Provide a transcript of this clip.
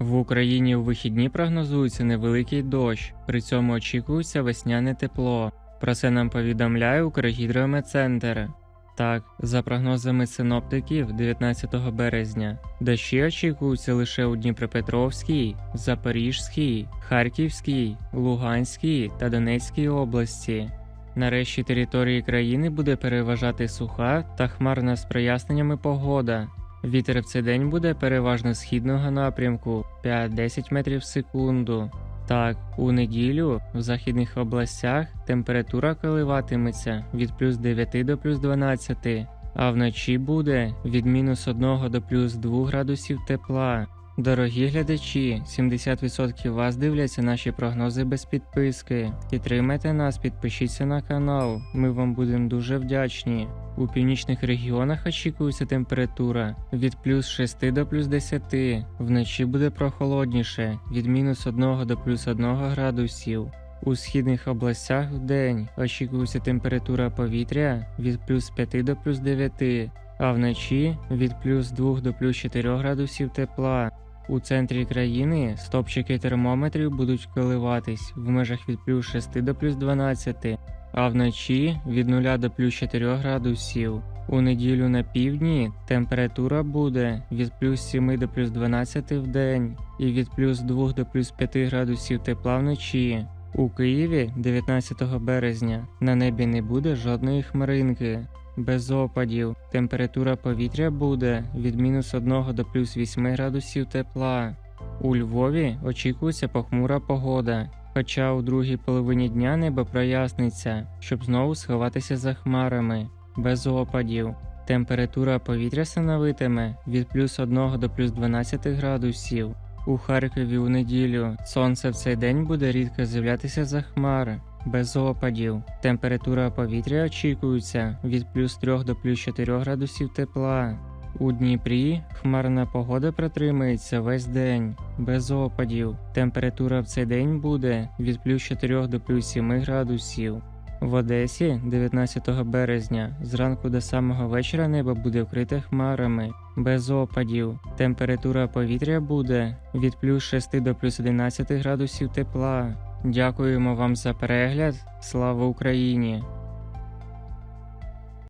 В Україні у вихідні прогнозується невеликий дощ, при цьому очікується весняне тепло. Про це нам повідомляє Укргідрометцентр. Так, за прогнозами синоптиків 19 березня, дощі очікуються лише у Дніпропетровській, Запорізькій, Харківській, Луганській та Донецькій області. Нарешті території країни буде переважати суха та хмарна з проясненнями погода. Вітер в цей день буде переважно східного напрямку 5-10 метрів в секунду. Так, у неділю в західних областях температура коливатиметься від плюс 9 до плюс 12, а вночі буде від мінус 1 до плюс 2 градусів тепла. Дорогі глядачі, 70% вас дивляться наші прогнози без підписки. Підтримайте нас, підпишіться на канал. Ми вам будемо дуже вдячні. У північних регіонах очікується температура від плюс 6 до плюс 10. Вночі буде прохолодніше від мінус 1 до плюс 1 градусів. У східних областях в день очікується температура повітря від плюс 5 до плюс 9, а вночі від плюс 2 до плюс 4 градусів тепла. У центрі країни стопчики термометрів будуть коливатись в межах від плюс 6 до плюс 12, а вночі від 0 до плюс 4 градусів. У неділю на півдні температура буде від плюс 7 до плюс 12 в день і від плюс 2 до плюс 5 градусів тепла вночі. У Києві 19 березня на небі не буде жодної хмаринки. Без опадів температура повітря буде від мінус 1 до плюс 8 градусів тепла. У Львові очікується похмура погода, хоча у другій половині дня небо проясниться, щоб знову сховатися за хмарами. Без опадів. Температура повітря становитиме від плюс 1 до плюс 12 градусів. У Харкові у неділю сонце в цей день буде рідко з'являтися за хмари. Без опадів. Температура повітря очікується від плюс 3 до плюс 4 градусів тепла. У Дніпрі хмарна погода протримається весь день. Без опадів. Температура в цей день буде від плюс 4 до плюс 7 градусів. В Одесі 19 березня зранку до самого вечора небо буде вкрите хмарами, без опадів. Температура повітря буде від плюс 6 до плюс 11 градусів тепла. Дякуємо вам за перегляд. Слава Україні!